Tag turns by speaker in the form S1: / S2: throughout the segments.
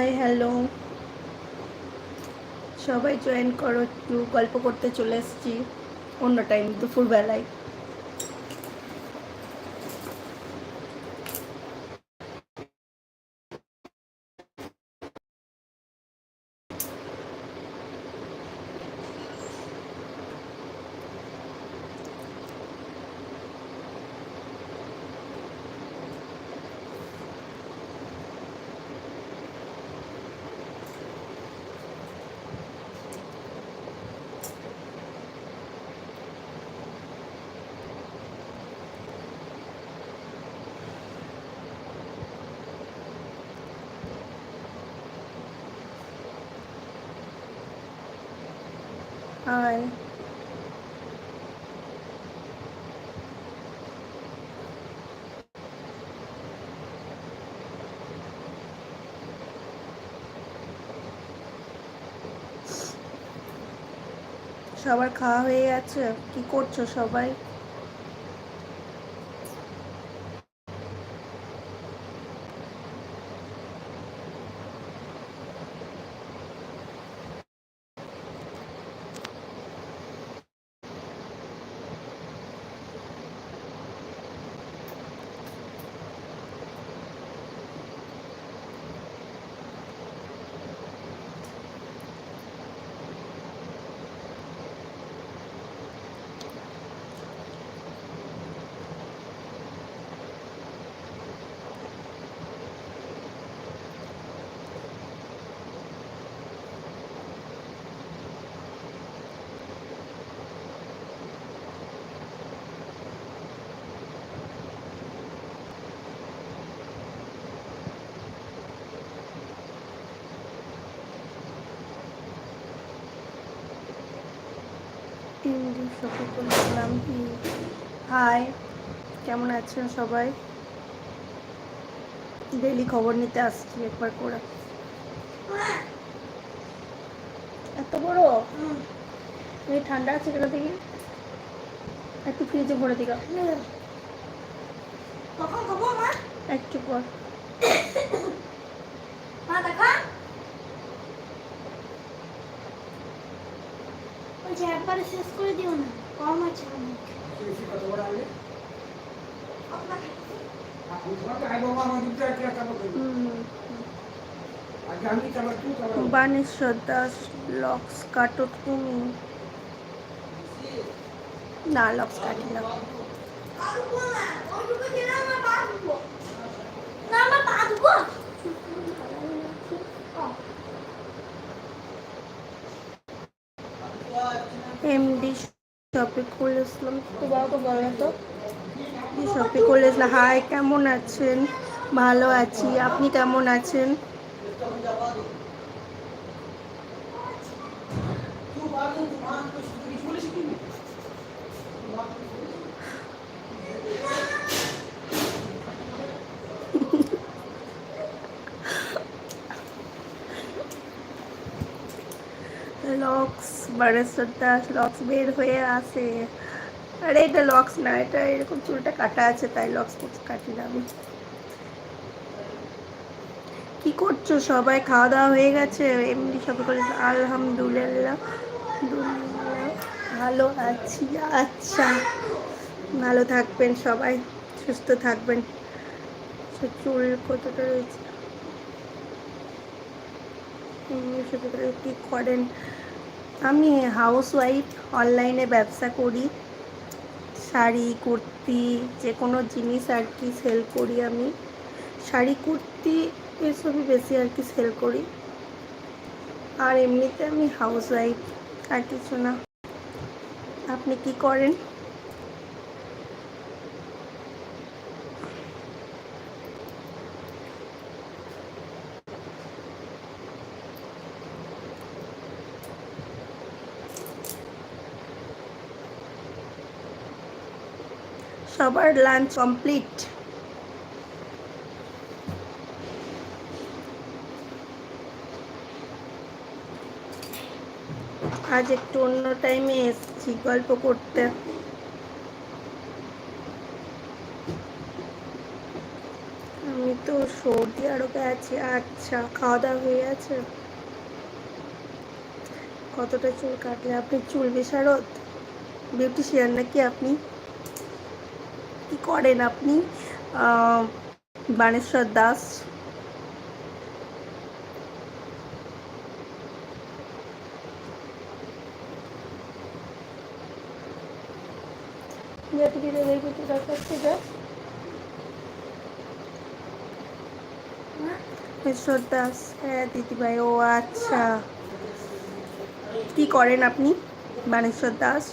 S1: Hi hello সবাই join করো একটু গল্প করতে চলে এসেছি অন্য টাইম দুপুরবেলায় হাই সবার খাওয়া হয়ে গেছে। কি করছ সবাই? তিনটি সকল নাম কি হাই কেমন আছেন সবাই? ডেলি খবর নিতে আসছি একবার করে। এত বড়? এই ঠান্ডা আছে কেন দেখি? একটু ফ্রিজে ভরে
S2: মা?
S1: একটু পর।
S2: দেখা। একবারে শেষ করে দিও না কম আছে।
S1: বানেশ্বর দাস লক্স কাটো তুমি। না লক্স কাটি না
S2: আমার পারব
S1: এমডি শফিকুল ইসলাম তো বাবা, বলো তো। শফিকুল ইসলাম হাই কেমন আছেন? ভালো আছি। আপনি কেমন আছেন? লক্স বারেশ্বর দাস লক্স বের হয়ে আসে। আরে এটা লক্স না, এটা এরকম চুলটা কাটা আছে, তাই লক্স কাটি না আমি। কি করছ সবাই? খাওয়া দাওয়া হয়ে গেছে? এমনি সবাই করে আলহামদুলিল্লাহ। ভালো আছি আচ্ছা। ভালো থাকবেন সবাই, সুস্থ থাকবেন। চুল কতটা রয়েছে? কি করেন? আমি হাউস ওয়াইফ অনলাইনে ব্যবসা করি, শাড়ি, কুর্তি যে কোনো জিনিস আর কি সেল করি আমি। শাড়ি, কুর্তি এসবই বেশি আর কি সেল করি। আর এমনিতে আমি হাউস ওয়াইফ আর কিছু না। আপনি কি করেন? সবার লাঞ্চ কমপ্লিট আজ একটু অন্য টাইমে এসেছি, গল্প করতে। আমি তো সর্দি আরও গেছে আচ্ছা খাওয়া দাওয়া হয়ে গেছে? কতটা চুল কাটলে? আপনি চুল বিশারদ বিউটিশিয়ান নাকি আপনি? কি করেন আপনি? আহ, বানেশ্বর দাস। ঈশ্বর দাস হ্যাঁ দিদিভাই ও আচ্ছা। কি করেন আপনি বানেশ্বর দাস?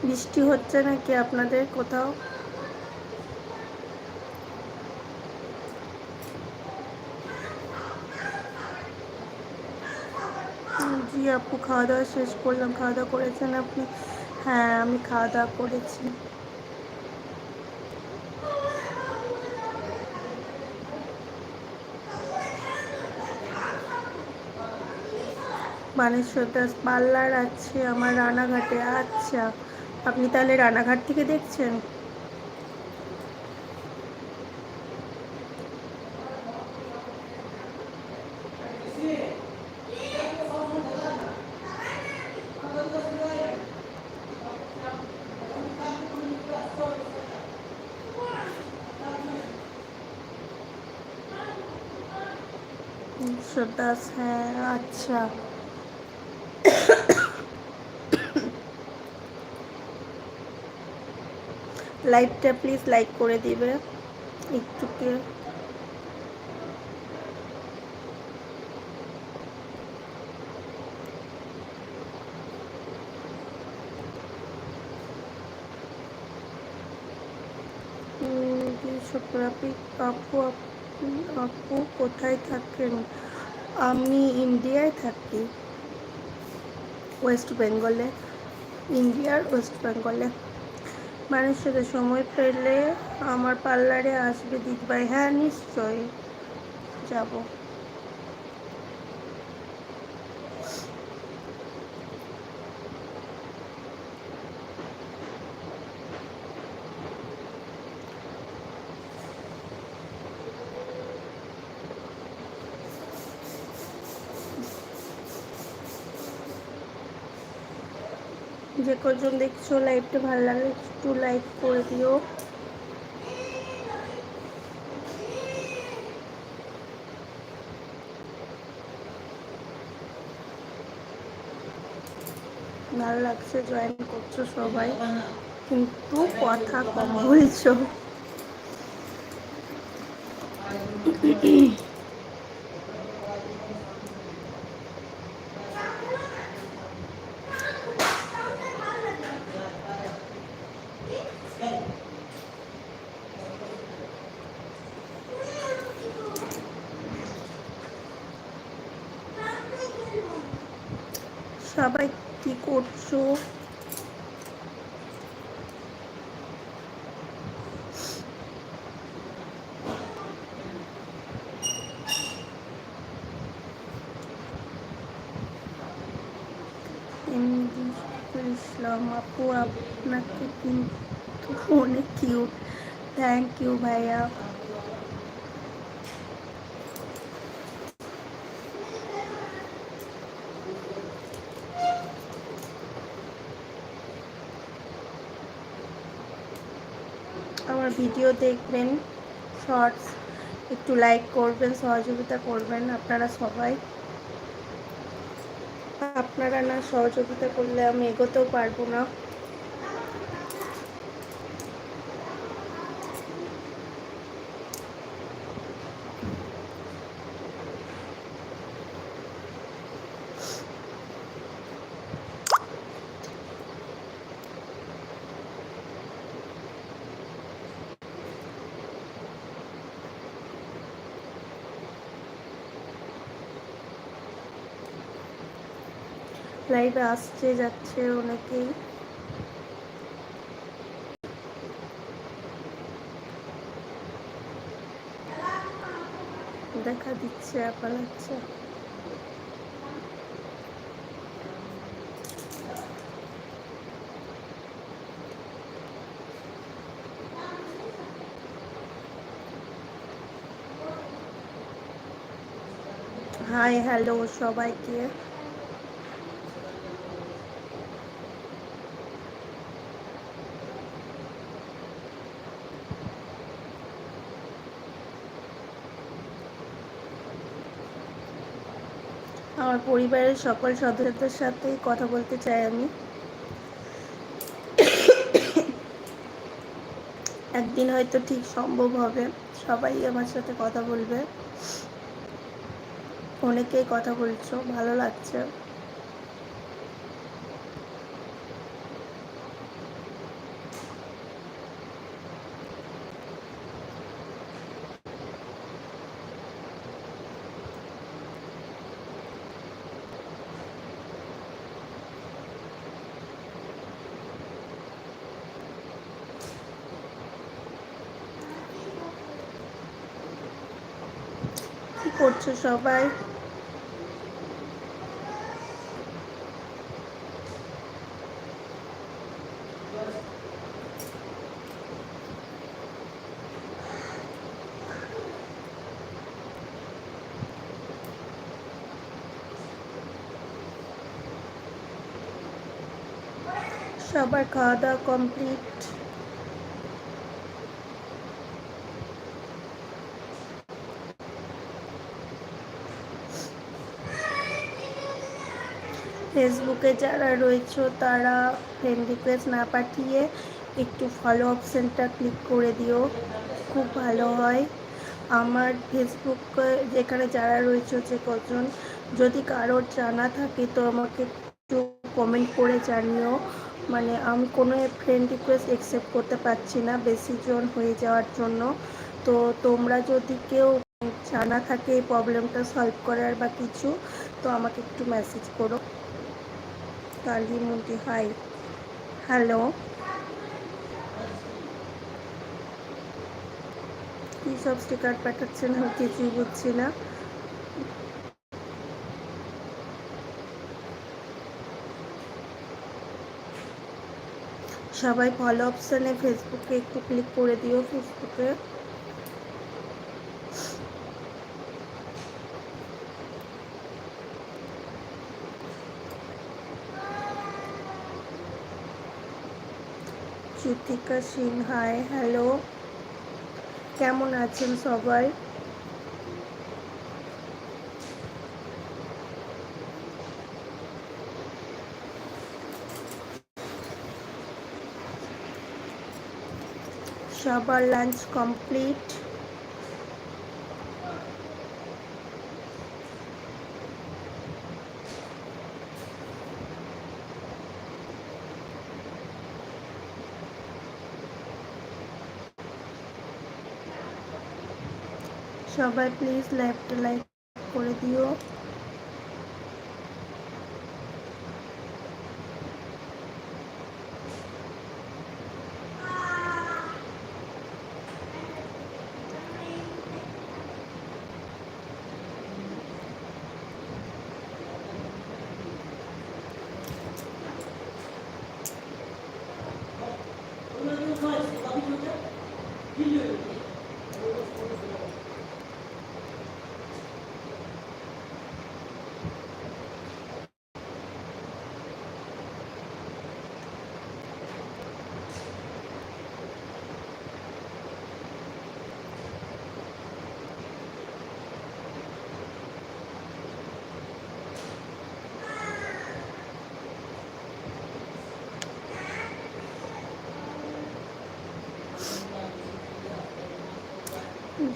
S1: বৃষ্টি হচ্ছে নাকি আপনাদের কোথাও? জি আপু খাওয়া দাওয়া শেষ করলাম। খাওয়া দাওয়া করেছেন আপনি? হ্যাঁ আমি খাওয়া দাওয়া করেছি। মানেশ্বর দাস পার্লার আছে, আমার রানাঘাটে আচ্ছা। আপনি তাহলে রানাঘাট থেকে দেখছেন? ঈশ্বর দাস হ্যাঁ আচ্ছা। লাইভটা প্লিজ লাইক করে দিবে একটুকে। আপনি আপু আপু কোথায় থাকেন? আমি ইন্ডিয়ায় থাকি, ওয়েস্ট বেঙ্গলে, ইন্ডিয়ার ওয়েস্ট বেঙ্গলে। মানুষের সাথে সময় পেলে আমার পার্লারে আসবে দিদিভাই হ্যাঁ নিশ্চয়ই যাব। যে কজন দেখছ লাইভটা ভালো লাগে একটু লাইক করে দিও। ভালো লাগছে জয়েন করছ সবাই। কিন্তু কথা কম বলছো। সবাই কি করছ এমডি শফিকুল ইসলাম আপু আপনাকে কিন্তু অনেক কিউট থ্যাংক ইউ ভাইয়া আমার ভিডিও দেখবেন, শর্টস একটু লাইক করবেন, সহযোগিতা করবেন আপনারা সবাই। আপনারা না সহযোগিতা করলে আমি এগোতেও পারব না। লাইভে আসছে যাচ্ছে অনেকেই। দেখা দিচ্ছে পালাচ্ছে হাই হ্যালো সবাইকে। পরিবারের সকল সদস্যদের সাথেই কথা বলতে চাই আমি। একদিন হয়তো ঠিক সম্ভব হবে সবাই আমার সাথে কথা বলবে। অনেকেই কথা বলছো, ভালো লাগছে। কি করছ সবাই? সবার খাওয়া দাওয়া কমপ্লিট। ফেসবুকে যারা রয়েছে, তারা ফ্রেন্ড রিকোয়েস্ট না পাঠিয়ে একটু ফলো অপশানটা ক্লিক করে দিও। খুব ভালো হয়। আমার ফেসবুকে যেখানে যারা রয়েছে, যে কজন, যদি কারোর জানা থাকে, তো আমাকে একটু কমেন্ট করে জানিও। মানে আমি কোনো ফ্রেন্ড রিকোয়েস্ট অ্যাকসেপ্ট করতে পারছি না, বেশি জন হয়ে যাওয়ার জন্য। তো তোমরা যদি কেউ জানা থাকে এই প্রবলেমটা সলভ করার বা কিছু, তো আমাকে একটু মেসেজ করো। কালী মুন্টি হাই হ্যালো কি সব স্টিকার পাঠাচ্ছেন? আমি কিছুই বুঝছি না। সবাই ফলো অপশানে ফেসবুকে একটু ক্লিক করে দিও ফেসবুকে জ্যোতিকা সিনহাই হ্যালো কেমন আছেন সবাই? সবার লাঞ্চ কমপ্লিট সবাই প্লিজ লাইভটা লাইক করে দিও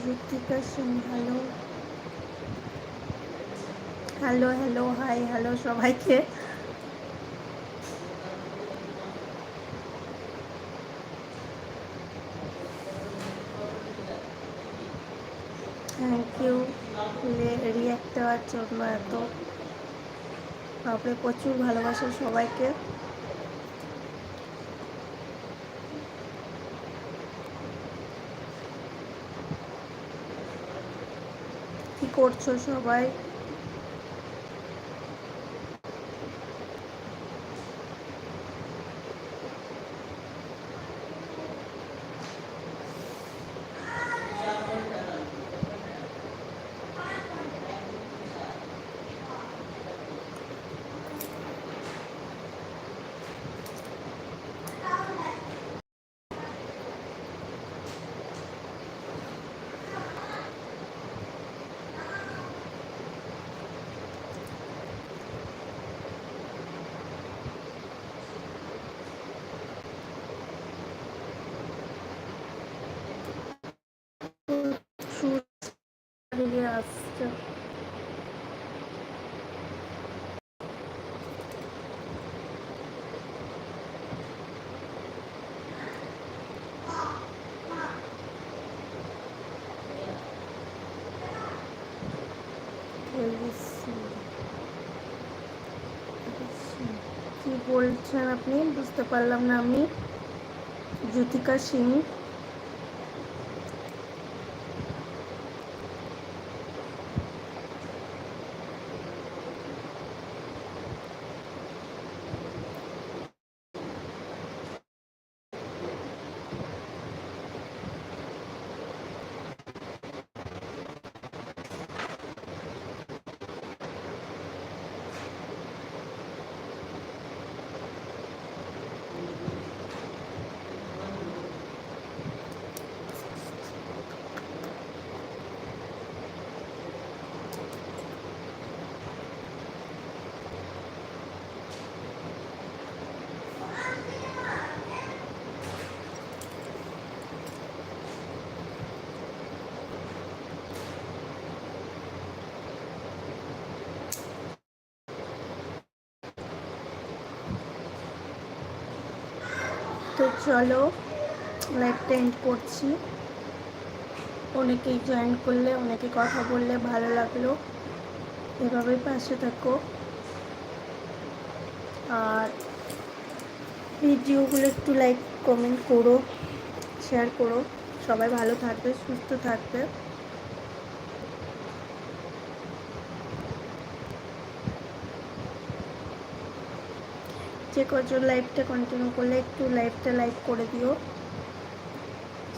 S1: Ritika Singh hello hello hello hi hello সবাইকে। থ্যাংক ইউ রিয়াক্ট দেওয়ার জন্য এত। বাপরে, প্রচুর ভালোবাসা সবাইকে। করছ সবাই? বলছেন আপনি বুঝতে পারলাম না আমি। জ্যোতিকা সিং। তো চলো লাইভটা এন্ড করছি। অনেকেই জয়েন করলে, অনেকে কথা বললে, ভালো লাগল। এভাবেই পাশে থাকো। আর ভিডিওগুলো একটু লাইক কমেন্ট করো শেয়ার করো। সবাই ভালো থাকবে, সুস্থ থাকবে। যে কজন লাইভটা কন্টিনিউ করলে একটু লাইভটা লাইক করে দিও।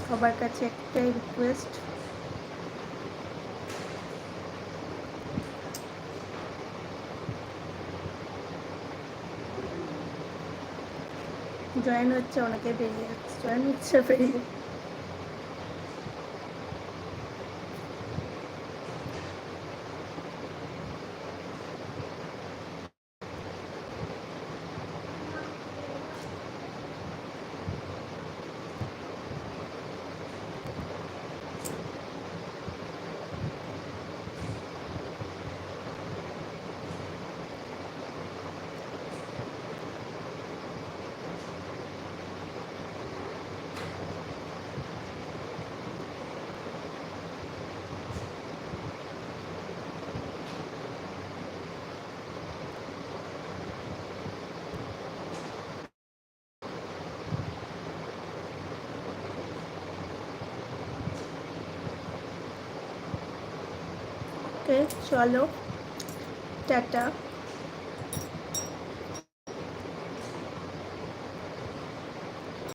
S1: সবার কাছে একটাই রিকোয়েস্ট জয়েন হচ্ছে, অনেকে বেরিয়ে জয়েন হচ্ছে, বেরিয়ে চলো টাটা।